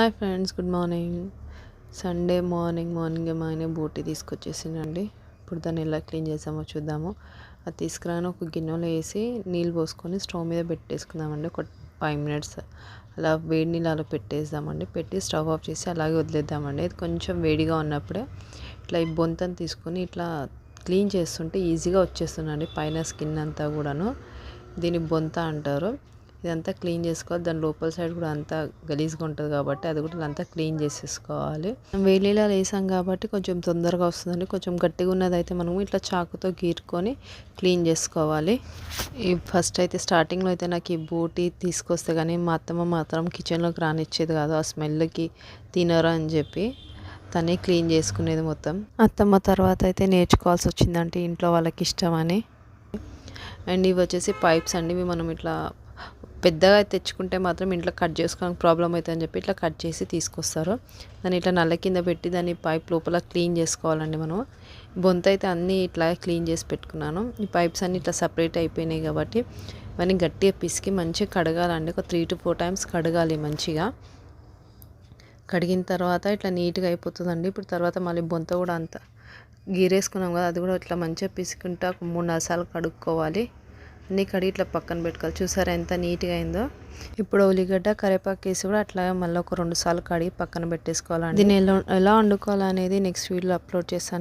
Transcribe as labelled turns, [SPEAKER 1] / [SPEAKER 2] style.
[SPEAKER 1] Hi friends good morning. Sunday morning morning మా ఆయన బోటి తీసుకొచ్చేసిండండి. ఇప్పుడు దాన్ని ఎలా క్లీన్ చేసామో చూద్దాము. అది తీసుకురాని ఒక గిన్నెలో వేసి నీళ్ళు పోసుకొని స్టవ్ మీద పెట్టేసుకుందామండి. ఒక ఫైవ్ మినిట్స్ అలా వేడి నీళ్ళు అలా పెట్టేద్దామండి. పెట్టి స్టవ్ ఆఫ్ చేసి అలాగే వదిలేద్దామండి. ఇది కొంచెం వేడిగా ఉన్నప్పుడే ఇట్లా ఈ బొంతను తీసుకొని ఇట్లా క్లీన్ చేస్తుంటే ఈజీగా వచ్చేస్తుందండి. పైన స్కిన్ అంతా కూడాను. దీన్ని బొంత అంటారు. ఇదంతా క్లీన్ చేసుకోవాలి. దాని లోపల సైడ్ కూడా అంతా గలీజ్గా ఉంటుంది కాబట్టి అది కూడా అంతా క్లీన్ చేసేసుకోవాలి. వేలీలా వేసాం కాబట్టి కొంచెం తొందరగా వస్తుందండి. కొంచెం గట్టిగా ఉన్నది అయితే మనం ఇట్లా చాకుతో గీరుకొని క్లీన్ చేసుకోవాలి. ఈ ఫస్ట్ అయితే స్టార్టింగ్లో అయితే నాకు ఈ బూటీ తీసుకొస్తే కానీ మా అత్తమ్మ మాత్రం కిచెన్లోకి రానిచ్చేది కాదు. ఆ స్మెల్కి తినరు అని చెప్పి తనే క్లీన్ చేసుకునేది మొత్తం. అత్తమ్మ తర్వాత అయితే నేర్చుకోవాల్సి వచ్చిందంటే ఇంట్లో వాళ్ళకి ఇష్టమని. అండ్ ఇవి వచ్చేసి పైప్స్ అండి. ఇవి మనం ఇట్లా పెద్దగా తెచ్చుకుంటే మాత్రం ఇంట్లో కట్ చేసుకోవడానికి ప్రాబ్లం అవుతుంది అని చెప్పి ఇట్లా కట్ చేసి తీసుకొస్తారు. దాన్ని ఇట్లా నల్ల కింద పెట్టి దాన్ని పైప్ లోపల క్లీన్ చేసుకోవాలండి మనం. బొంత అయితే అన్నీ ఇట్లా క్లీన్ చేసి పెట్టుకున్నాను. ఈ పైప్స్ అన్నీ ఇట్లా సపరేట్ అయిపోయినాయి కాబట్టి ఇవన్నీ గట్టిగా పిసికి మంచిగా కడగాలండి. ఒక త్రీ టు ఫోర్ టైమ్స్ కడగాలి మంచిగా. కడిగిన తర్వాత ఇట్లా నీట్గా అయిపోతుందండి. ఇప్పుడు తర్వాత మళ్ళీ బొంత కూడా అంత గీరేసుకున్నాం కదా అది కూడా ఇట్లా మంచిగా పిసుకుంటా మూడు నాలుగు సార్లు కడుక్కోవాలి. అన్నీ కడిగి ఇట్లా పక్కన పెట్టుకోవాలి. చూసారా ఎంత నీట్గా అయిందో? ఇప్పుడు ఉల్లిగడ్డ కరివేపాకు వేసి కూడా అట్లా మళ్ళీ ఒక రెండు సార్లు కడిగి పక్కన పెట్టేసుకోవాలండి. దీన్ని ఎలా ఎలా వండుకోవాలనేది నెక్స్ట్ వీడియోలో అప్లోడ్ చేస్తాను.